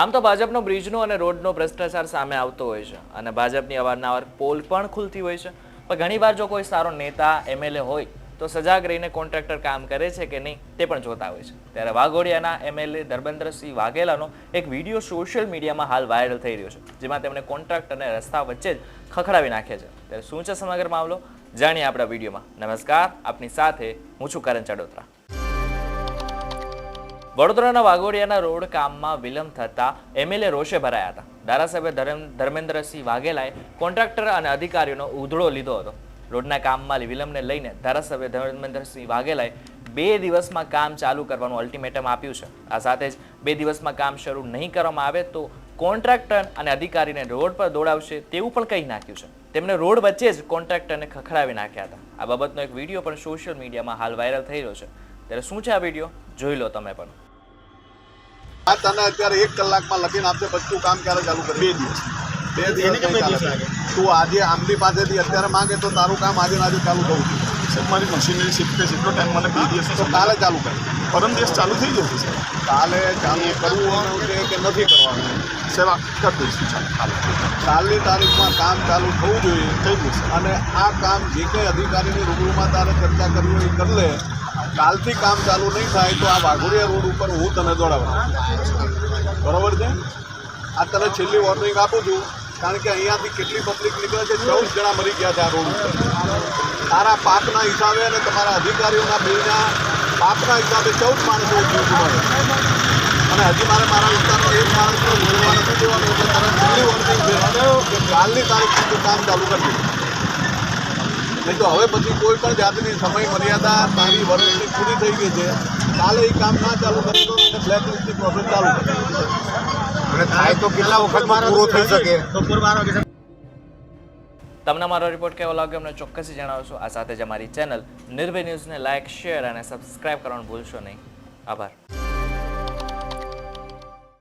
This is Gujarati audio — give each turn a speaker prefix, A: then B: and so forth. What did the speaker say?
A: આમ તો ભાજપનો બ્રિજનો અને રોડનો ભ્રષ્ટાચાર સામે આવતો હોય છે અને ભાજપની અવારનવાર પોલ પણ ખુલતી હોય છે. પણ ઘણીવાર જો કોઈ સારો નેતા એમએલએ હોય, તો સજાગ રહીને કોન્ટ્રાક્ટર કામ કરે છે કે નહીં, તે પણ જોતા હોય છે. ત્યારે વાઘોડિયાના એમએલએ ધર્મેન્દ્રસિંહ વાઘેલાનો એક વીડિયો સોશિયલ મીડિયામાં હાલ વાયરલ થઈ રહ્યો છે, જેમાં તેમણે કોન્ટ્રાક્ટરને રસ્તા વચ્ચે જ ખખડાવી નાખ્યા છે. ત્યારે શું છે સમગ્ર મામલો જાણીએ આપણા વિડીયોમાં. નમસ્કાર, આપની સાથે હું છું કરણ ચડોત્રા. વડોદરાના વાઘોડિયાના રોડ કામમાં વિલંબ થતા એમએલએ રોષે ભરાયા હતા. ધારાસભ્ય ધર્મ- ધર્મેન્દ્રસિંહ વાઘેલાએ કોન્ટ્રાક્ટર અને અધિકારીઓનો ઉધડો લીધો હતો. રોડના કામમાં વિલંબને લઈને ધારાસભ્ય ધર્મેન્દ્રસિંહ વાઘેલાએ બે દિવસમાં કામ ચાલુ કરવાનું અલ્ટિમેટમ આપ્યું છે. આ સાથે જ બે દિવસમાં કામ શરૂ નહીં કરવામાં આવે તો કોન્ટ્રાક્ટર અને અધિકારીને રોડ પર દોડાવશે તેવું પણ કહી નાખ્યું છે. તેમણે રોડ વચ્ચે જ કોન્ટ્રાક્ટરને ખખડાવી નાખ્યા હતા. આ બાબતનો એક વીડિયો પણ સોશિયલ મીડિયામાં હાલ વાયરલ થઈ રહ્યો છે. ત્યારે શું છે આ વીડિયો? જોઈ લો તમે પણ.
B: આ તને અત્યારે એક કલાકમાં લખીને આપશે બધું કામ ક્યારે ચાલુ કરી બે દિવસ. બે દિવસ તું આજે આમની પાસેથી અત્યારે માંગે તો તારું કામ આજે આજે ચાલુ થવું.
C: સાહેબ મારી મશીનરી શિફ્ટ છે એટલો ટાઈમ મને બે દિવસ
B: તો કાલે ચાલુ કરે.
C: પરમ દિવસ ચાલુ થઈ જશે સાહેબ.
B: કાલે ચાલુ કરવું છે કે નથી કરવાનું?
C: સેવા કરી દઈશું ચાલો.
B: કાલની તારીખમાં કામ ચાલુ થવું જોઈએ.
C: થઈ જશે.
B: અને આ કામ જે કંઈ અધિકારીની રૂબરૂમાં તારે ચર્ચા કરવી હોય એ કરી લે. કાલથી કામ ચાલુ નહીં થાય તો આ વાઘોડિયા રોડ ઉપર હું તને દોડાવું બરોબર છે? આ તને છેલ્લી વોર્નિંગ આપું છું, કારણ કે અહીંયાથી કેટલી પબ્લિક નીકળે છે? ચૌદ જણા મરી ગયા છે આ રોડ ઉપર. તારા પાપના હિસાબે અને તમારા અધિકારીઓના બિલના પાપના હિસાબે ચૌદ માણસો ગુમાવે અને હજી મારે મારા વિસ્તારનો એક માણસનો બોલવા નથી દેવાનો, એટલે તારા છેલ્લી વોર્નિંગ છે કાલની તારીખ સુધી કામ ચાલુ કરી દે નહીં તો હવે પછી કોઈ પણ જાતની સમય મર્યાદા મારી વર્ષની પૂરી થઈ ગઈ છે કાલે એ કામ ના ચાલુ કરી દો અને બ્લેક પ્રોસેસ ચાલુ કરી
D: અને થાય તો કેટલા વખતમાં પૂરો થઈ શકે?
A: તમને મારો રિપોર્ટ કેવો લાગ્યો અમને ચોક્કસથી જણાવશો આ સાથે જ અમારી ચેનલ નિર્ભય ન્યૂઝને લાઇક શેર અને સબસ્ક્રાઇબ કરવાનું ભૂલશો નહીં. આભાર.